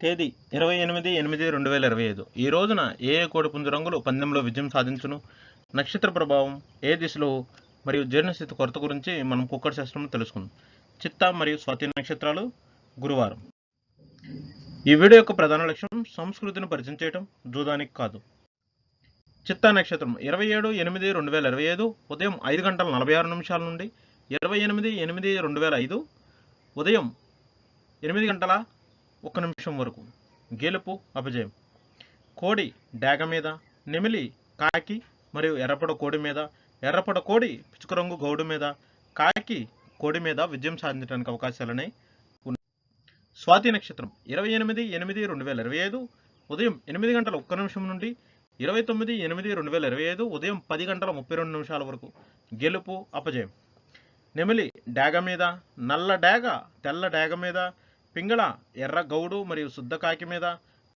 తేదీ ఇరవై ఎనిమిది ఎనిమిది రెండు వేల ఇరవై ఐదు. ఈ రోజున ఏ ఏ కోడిపుంజు రంగులు పందెంలో విజయం సాధించును? నక్షత్ర ప్రభావం ఏ దిశలో మరియు జీర్ణస్థితి కొరత గురించి మనం కుక్కర్ శాస్త్రంలో తెలుసుకుందాం. చిత్త మరియు స్వాతి నక్షత్రాలు గురువారం. ఈ వీడియో యొక్క ప్రధాన లక్ష్యం సంస్కృతిని పరిచయం చేయడం జూదానికి కాదు. చిత్తా నక్షత్రం ఇరవై ఏడు ఎనిమిది రెండు వేల ఇరవై ఐదు ఉదయం ఐదు గంటల నలభై ఆరు నిమిషాల నుండి ఇరవై ఎనిమిది ఎనిమిది రెండు వేల ఐదు ఉదయం ఎనిమిది గంటల ఒక నిమిషం వరకు. గెలుపు అపజయం కోడి డేగ మీద నెమిలి కాకి మరియు ఎర్రపడ కోడి మీద ఎర్రపడ కోడి పిచుక రంగు గౌడు మీద కాకి కోడి మీద విజయం సాధించడానికి అవకాశాలనే ఉన్నాయి స్వాతి నక్షత్రం ఇరవై ఎనిమిది ఎనిమిది రెండు వేల ఇరవై ఐదు. ఉదయం ఎనిమిది గంటల ఒక్క నిమిషం నుండి ఇరవై తొమ్మిది ఎనిమిది రెండు వేల ఇరవై ఐదు. ఉదయం పది గంటల ముప్పై రెండు నిమిషాల వరకు. గెలుపు అపజయం. నెమిలి డాగ మీద నల్ల డాగ తెల్ల డాగ మీద పింగళ ఎర్ర గౌడు మరియు శుద్ధ కాకి మీద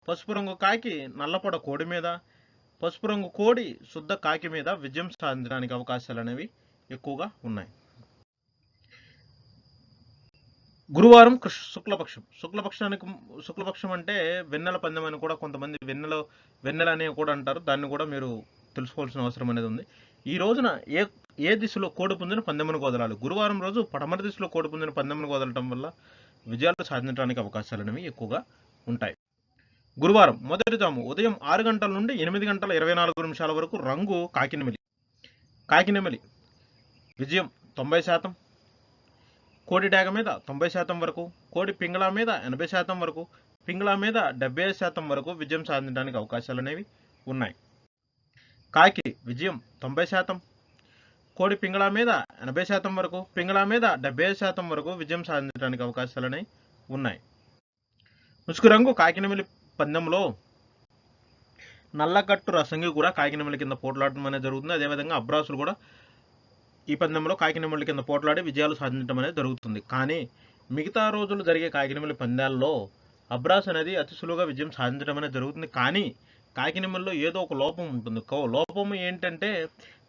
పసుపు రంగు కాకి నల్లపొడ కోడి మీద పసుపు రంగు కోడి శుద్ధ కాకి మీద విజయం సాధించడానికి అవకాశాలు అనేవి ఎక్కువగా ఉన్నాయి. గురువారం కృష్ శుక్లపక్షం. శుక్లపక్షానికి శుక్లపక్షం అంటే వెన్నెల పందెం అని కూడా కొంతమంది వెన్నెల వెన్నెల అని కూడా అంటారు. దాన్ని కూడా మీరు తెలుసుకోవాల్సిన అవసరం అనేది ఉంది. ఈ రోజున ఏ ఏ దిశలో కోడి పుంజును పందెమును వదలాలి? గురువారం రోజు పడమర దిశలో కోడి పుంజును పందెమును వదలటం వల్ల విజయాలు సాధించడానికి అవకాశాలు అనేవి ఎక్కువగా ఉంటాయి. గురువారం మొదటి జాము ఉదయం ఆరు గంటల నుండి ఎనిమిది గంటల ఇరవై నాలుగు నిమిషాల వరకు రంగు కాకినెమిలి. కాకినెమిలి. విజయం తొంభై శాతం. కోడి డాగ మీద తొంభై శాతం వరకు కోడి పింగళ మీద ఎనభై శాతం వరకు పింగళ మీద డెబ్బై ఐదు శాతం వరకు విజయం సాధించడానికి అవకాశాలు అనేవి ఉన్నాయి. కాకి విజయం తొంభై శాతం. కోడి పింగళా మీద ఎనభై శాతం వరకు పింగళ మీద డెబ్బై శాతం వరకు విజయం సాధించడానికి అవకాశాలు అనేవి ఉన్నాయి. ముసుగు రంగు కాకినమిలి పందెంలో నల్లకట్టు రసంగి కూడా కాకినమిలి కింద పోట్లాడటం అనేది జరుగుతుంది. అదేవిధంగా అబ్రాసులు కూడా ఈ పందెంలో కాకినెమళ్ళ కింద పోట్లాడి విజయాలు సాధించడం అనేది జరుగుతుంది. కానీ మిగతా రోజులు జరిగే కాకినమిలి పందాల్లో అబ్రాస్ అనేది అతి సులువుగా విజయం సాధించడం అనేది జరుగుతుంది. కానీ కాకినెమల్లో ఏదో ఒక లోపం ఉంటుంది. లోపం ఏంటంటే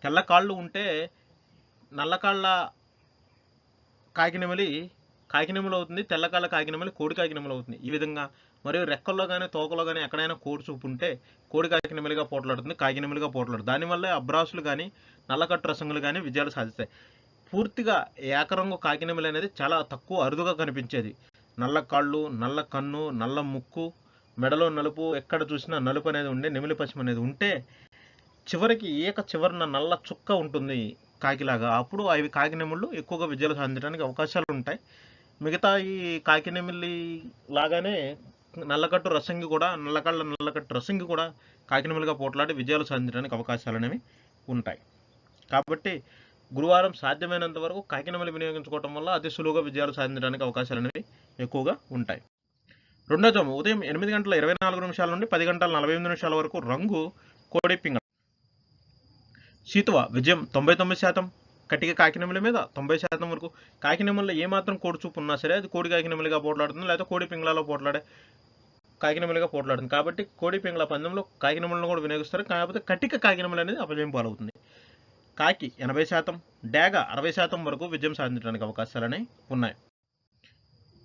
తెల్ల కాళ్ళు ఉంటే నల్లకాళ్ళ కాకినెమలి కాకినెమలి అవుతుంది తెల్లకాళ్ళ కాకినెమలి కోడి కాకినెమలి అవుతుంది. ఈ విధంగా మరియు రెక్కల్లో కానీ తోకలో కానీ ఎక్కడైనా కోడి చూపు ఉంటే కోడి కాకినెమలిగా పోట్లాడుతుంది కాకినెమలిగా పోట్లాడుతుంది. దానివల్ల అబ్రాసులు కానీ నల్లకట్టు రసంగులు కానీ విజయాలు సాధిస్తాయి. పూర్తిగా ఏకరంగు కాకినెమలి అనేది చాలా తక్కువ అరుదుగా కనిపించేది. నల్ల కాళ్ళు నల్ల కన్ను నల్ల ముక్కు మెడలో నలుపు ఎక్కడ చూసినా నలుపు అనేది ఉండే నెమిలి పశ్చిమ అనేది ఉంటే చివరికి ఏక చివరన నల్ల చుక్క ఉంటుంది. కాకిలాగా. అప్పుడు అవి కాకినెముళ్ళు ఎక్కువగా విజయాలు సాధించడానికి అవకాశాలు ఉంటాయి. మిగతా ఈ కాకినెమిల్లి లాగానే నల్లకట్టు రసంగి కూడా నల్లకళ్ళ నల్లకట్టు రసంగి కూడా కాకినెమిలిగా పోట్లాడి విజయాలు సాధించడానికి అవకాశాలు అనేవి ఉంటాయి. కాబట్టి గురువారం సాధ్యమైనంత వరకు కాకినమలి వినియోగించుకోవటం వల్ల అతి సులువుగా విజయాలు సాధించడానికి అవకాశాలు అనేవి ఎక్కువగా ఉంటాయి. రెండో జాము. ఉదయం ఎనిమిది గంటల ఇరవై నాలుగు నిమిషాల నుండి పది గంటల నలభై ఎనిమిది నిమిషాల వరకు రంగు కోడి పింగ సీతువ విజయం తొంభై తొమ్మిది శాతం. కటిక కాకినెమలి మీద తొంభై శాతం వరకు. కాకినెమల్లో ఏమాత్రం కోడి చూపు ఉన్నా సరే అది కోడి కాకినెమలిగా పోట్లాడుతుంది లేదా కోడి పింగళాలో పోట్లాడే కాకినెమలిగా పోట్లాడుతుంది. కాబట్టి కోడి పింగళ పందెంలో కాకినెమలను కూడా వినియోగిస్తారు. కాకపోతే కటిక కాకినెమలి అనేది అపజయం పాలవుతుంది. కాకి ఎనభై శాతం డేగ అరవై శాతం వరకు విజయం సాధించడానికి అవకాశాలనే ఉన్నాయి.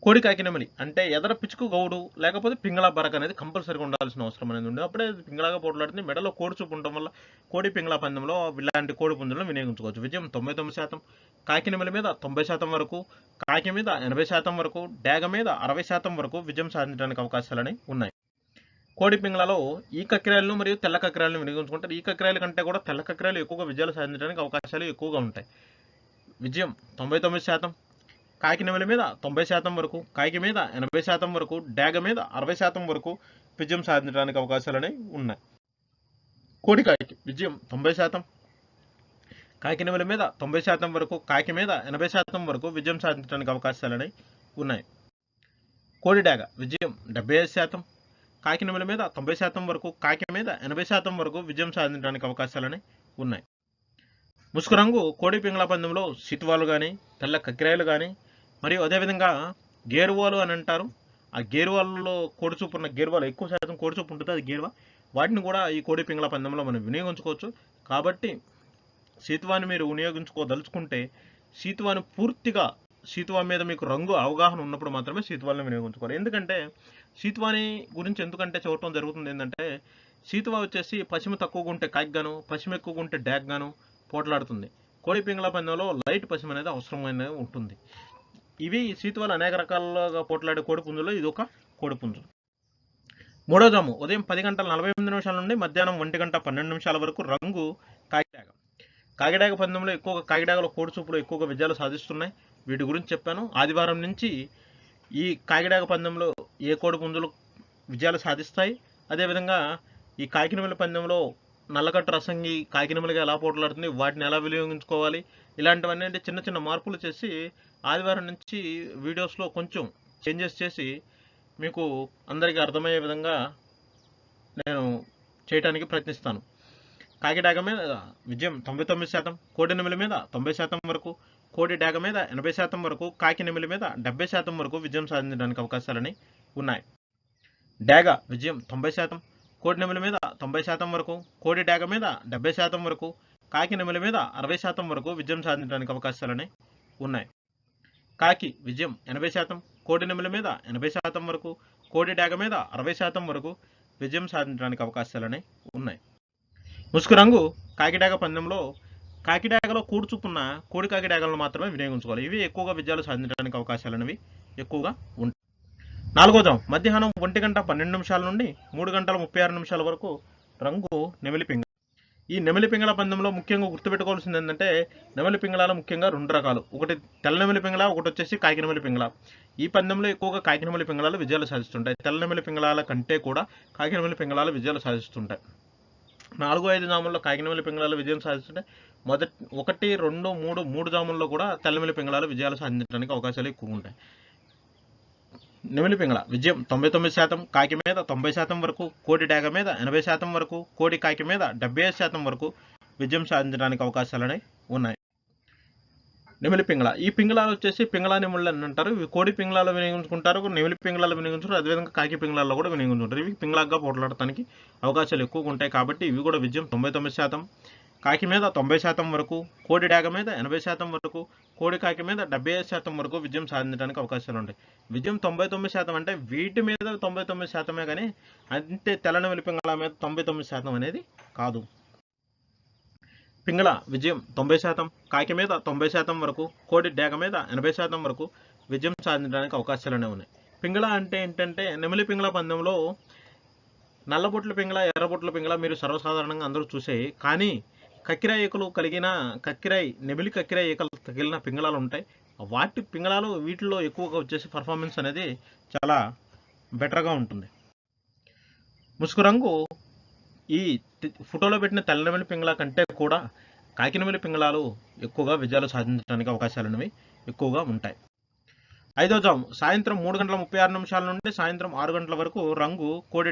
కోడి కాకినెమలి అంటే ఎదర పిచ్చుకు గౌడు లేకపోతే పింగళ బరక అనేది కంపల్సరీగా ఉండాల్సిన అవసరం అనేది ఉంది. అప్పుడే పింగళాగా పింగళగా పోట్లాడుతుంది. మెడలో కోడి చూపు ఉండటం వల్ల కోడి పింగళ పందెంలో ఇలాంటి కోడి పుంజులను వినియోగించుకోవచ్చు. విజయం తొంభై తొమ్మిది శాతం కాకినమల మీద తొంభై శాతం వరకు కాకి మీద ఎనభై శాతం వరకు డేగ మీద అరవై శాతం వరకు విజయం సాధించడానికి అవకాశాలని ఉన్నాయి. కోడి పింగళలో ఈ కక్కిరాయలను మరియు తెల్ల కక్కిరాయలను వినియోగించుకుంటారు. ఈ కక్కిరాయల కంటే కూడా తెల్ల కక్కిరాయలు ఎక్కువగా విజయాలు సాధించడానికి అవకాశాలు ఎక్కువగా ఉంటాయి. విజయం తొంభై తొమ్మిది శాతం. కాకినెమలి మీద తొంభై శాతం వరకు కాకి మీద ఎనభై శాతం వరకు డాగ మీద అరవై శాతం వరకు విజయం సాధించడానికి అవకాశాలు అనేవి ఉన్నాయి కోడికాయకి విజయం తొంభై శాతం. కాకినెమల మీద తొంభై శాతం వరకు కాకి మీద ఎనభై శాతం వరకు విజయం సాధించడానికి అవకాశాలు అనేవి ఉన్నాయి. కోడి డాగ విజయం డెబ్బై ఐదు శాతం. కాకినెమల మీద తొంభై శాతం వరకు కాకి మీద ఎనభై శాతం వరకు విజయం సాధించడానికి అవకాశాలని ఉన్నాయి. ముసుగు రంగు కోడి పింగళ పందెంలో సితువాలు కానీ తెల్ల కక్కిరాయలు కానీ మరియు అదేవిధంగా గేరువాలు అని అంటారు. ఆ గేరువాలలో కోడిచూపు ఉన్న గేరువాలు ఎక్కువ శాతం కోడిచూపు ఉంటుంది అది గేరువా. వాటిని కూడా ఈ కోడి పింగళ పందెంలో మనం వినియోగించుకోవచ్చు. కాబట్టి సీతువాని మీరు వినియోగించుకోదలుచుకుంటే సీతువాని పూర్తిగా సీతువా మీద మీకు రంగు అవగాహన ఉన్నప్పుడు మాత్రమే సీతువాలను వినియోగించుకోవాలి. ఎందుకంటే సీతువాని గురించి ఎందుకంటే చూడటం జరుగుతుంది ఏంటంటే సీతువా వచ్చేసి పశ్చిమ తక్కువగా ఉంటే కాకిగాను పశ్చిమ ఎక్కువగా ఉంటే డ్యాగ్గాను పోట్లాడుతుంది. కోడి పింగళ పందెంలో లైట్ పశ్చిమ అనేది అవసరమైన ఉంటుంది. ఇవి సీతువాలు అనేక రకాలుగా పోట్లాడే కోడిపుంజులో ఇది ఒక కోడిపుంజు. మూడో జాము ఉదయం పది గంటల నలభై ఎనిమిది నిమిషాల నుండి మధ్యాహ్నం ఒంటి గంట పన్నెండు నిమిషాల వరకు రంగు కాకిడాగ కాకిడాగ పందెంలో ఎక్కువగా కాకిడాగలో కోడిచూపులు ఎక్కువగా విజయాలు సాధిస్తున్నాయి. వీటి గురించి చెప్పాను. ఆదివారం నుంచి ఈ కాకిడాగ పందెంలో ఏ కోడిపుంజులు విజయాలు సాధిస్తాయి? అదేవిధంగా ఈ కాకినమిల పందెంలో నల్లకట్టు రసంగి కాకినెమలిగా ఎలా పోట్లాడుతుంది? వాటిని ఎలా వినియోగించుకోవాలి? ఇలాంటివన్నీ అంటే చిన్న చిన్న మార్పులు చేసి ఆదివారం నుంచి వీడియోస్లో కొంచెం చేంజెస్ చేసి మీకు అందరికీ అర్థమయ్యే విధంగా నేను చేయడానికి ప్రయత్నిస్తాను. కాకి డాగ మీద విజయం తొంభై తొమ్మిది శాతం కోడి నెమిలి మీద తొంభై శాతం వరకు కోడి డాగ మీద ఎనభై శాతం వరకు కాకి నెమిలి మీద డెబ్బై శాతం వరకు విజయం సాధించడానికి అవకాశాలని ఉన్నాయి. డాగ విజయం తొంభై శాతం కోడి నెమిలి మీద తొంభై శాతం వరకు కోడి డాగ మీద డెబ్బై శాతం వరకు కాకి నెమిలి మీద అరవై శాతం వరకు విజయం సాధించడానికి అవకాశాలని ఉన్నాయి. కాకి విజయం ఎనభై శాతం కోడి నెమల మీద ఎనభై శాతం వరకు కోడి డాగ మీద అరవై శాతం వరకు విజయం సాధించడానికి అవకాశాలనే ఉన్నాయి. ముసుగు రంగు కాకిడాగ పందెంలో కాకిడాగలో కూడుచుకున్న కోడి కాకిడాగలను మాత్రమే వినియోగించుకోవాలి. ఇవి ఎక్కువగా విజయాలు సాధించడానికి అవకాశాలు అనేవి ఎక్కువగా ఉంటాయి. నాలుగోదాం మధ్యాహ్నం ఒంటి గంట పన్నెండు నిమిషాల నుండి మూడు గంటల ముప్పై ఆరు నిమిషాల వరకు రంగు నెమిలిపింగ ఈ నెమలి పింగళ పందెంలో ముఖ్యంగా గుర్తుపెట్టుకోవాల్సింది ఏంటంటే నెమలి పింగళాలు ముఖ్యంగా రెండు రకాలు. ఒకటి తెల్ల నెమలి పింగళ ఒకటి వచ్చేసి కాకినమలి పింగళ. ఈ పందెంలో ఎక్కువగా కాకి పింగళాలు విజయాలు సాధిస్తుంటాయి. తెల్ల నెమలి పింగళాల కంటే కూడా కాకి పింగళాలు విజయాలు సాధిస్తుంటాయి. నాలుగు ఐదు జాముల్లో కాకినమిలి పింగళాలు విజయం సాధిస్తుంటే మొదటి ఒకటి రెండు మూడు మూడు జాముల్లో కూడా తెల్లమిలి పింగళాలు విజయాలు సాధించడానికి అవకాశాలు ఎక్కువ ఉంటాయి. నిమిలిపింగళ. విజయం తొంభై తొమ్మిది శాతం కాకి మీద తొంభై శాతం వరకు కోడి డాగ మీద ఎనభై శాతం వరకు కోడి కాకి మీద డెబ్బై ఐదు శాతం వరకు విజయం సాధించడానికి అవకాశాలు ఉన్నాయి. నెమిలి పింగళ ఈ పింగళాలు వచ్చేసి పింగళా నెమిళ్ళు అని అంటారు. ఇవి కోడి పింగళాలు వినియోగించుకుంటారు. నెమిలి పింగళాలు వినియోగించుకుంటారు. అదేవిధంగా కాకి పింగళాల్లో కూడా వినియోగించుకుంటారు. ఇవి పింగళాగా పోట్లాడటానికి అవకాశాలు ఎక్కువగా ఉంటాయి కాబట్టి ఇవి కూడా విజయం తొంభై తొమ్మిది శాతం కాకి మీద తొంభై శాతం వరకు కోడి డాగ మీద ఎనభై శాతం వరకు కోడికాకి మీద డెబ్బై ఐదు శాతం వరకు విజయం సాధించడానికి అవకాశాలు ఉంటాయి. విజయం తొంభై తొమ్మిది శాతం అంటే వీటి మీద తొంభై తొమ్మిది శాతమే కానీ అంతే తెల్లనెమిలి పింగళ మీద తొంభై తొమ్మిది శాతం అనేది కాదు. పింగళ విజయం తొంభై శాతం కాకి మీద తొంభై శాతం వరకు కోడి డేగ మీద ఎనభై శాతం వరకు విజయం సాధించడానికి అవకాశాలనే ఉన్నాయి. పింగళ అంటే ఏంటంటే నెమిలి పింగళ పందెంలో నల్లబొట్ల పింగళ ఎర్రబొట్ల పింగళ మీరు సర్వసాధారణంగా అందరూ చూసే కానీ కక్కిరాయి ఈకలు కలిగిన కక్కిరాయి నెమిలి కక్కిరాయి ఈకలు తగిలిన పింగళాలు ఉంటాయి. వాటి పింగళాలు వీటిలో ఎక్కువగా వచ్చేసి పర్ఫార్మెన్స్ అనేది చాలా బెటర్గా ఉంటుంది. ముసుగు రంగు ఈ ఫోటోలో పెట్టిన తెల్లనమిలి పింగళ కంటే కూడా కాకినమిలి పింగళాలు ఎక్కువగా విజయాలు సాధించడానికి అవకాశాలు అనేవి ఎక్కువగా ఉంటాయి. ఐదో జాము సాయంత్రం మూడు గంటల ముప్పై ఆరు నిమిషాల నుండి సాయంత్రం ఆరు గంటల వరకు రంగు కోడి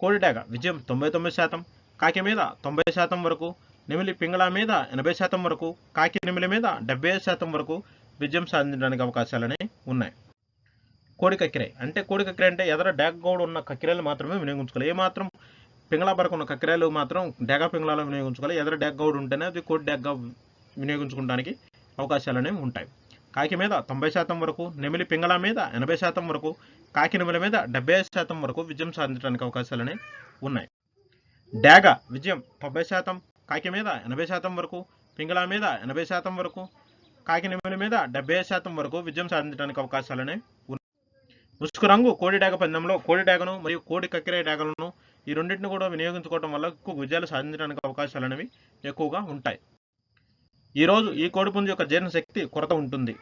కోడిడాగ విజయం తొంభై తొమ్మిది శాతం కాకి మీద తొంభై శాతం వరకు నెమిలి పింగళ మీద ఎనభై శాతం వరకు కాకి నెమిలి మీద డెబ్బై ఐదు శాతం వరకు విజయం సాధించడానికి అవకాశాలనే ఉన్నాయి. కోడి కక్కిరే. అంటే కోడి కక్కిరే అంటే ఎదర డాగ్ గౌడ్ ఉన్న కక్కిరేలు మాత్రమే వినియోగించుకోవాలి. ఏ మాత్రం పింగళా బరకు ఉన్న కక్కిరేలు మాత్రం డేగా పింగళాలో వినియోగించుకోవాలి. ఎదర డాగ్ గౌడ్ ఉంటేనే అది కోడి డాగ్గా వినియోగించుకోవడానికి అవకాశాలు అనేవి ఉంటాయి. కాకి మీద తొంభై శాతం వరకు నెమిలి పింగళ మీద ఎనభై శాతం వరకు కాకి నెమిలి మీద డెబ్బై ఐదు శాతం వరకు విజయం సాధించడానికి అవకాశాలు ఉన్నాయి. డాగ విజయం తొంభై శాతం కాకి మీద ఎనభై శాతం వరకు పింగళ మీద ఎనభై శాతం వరకు కాకి నిమ్మల మీద డెబ్బై శాతం వరకు విజయం సాధించడానికి అవకాశాలు ముసుకు ఉన్నాయి రంగు కోడి డాగ పందెంలో కోడి డేగను మరియు కోడి కక్కిరే డేగలను ఈ రెండింటిని కూడా వినియోగించుకోవడం వల్ల ఎక్కువ విజయాలు సాధించడానికి అవకాశాలు అనేవి ఎక్కువగా ఉంటాయి. ఈ రోజు ఈ కోడిపుంజు యొక్క జీర్ణ శక్తి కొరత ఉంటుంది.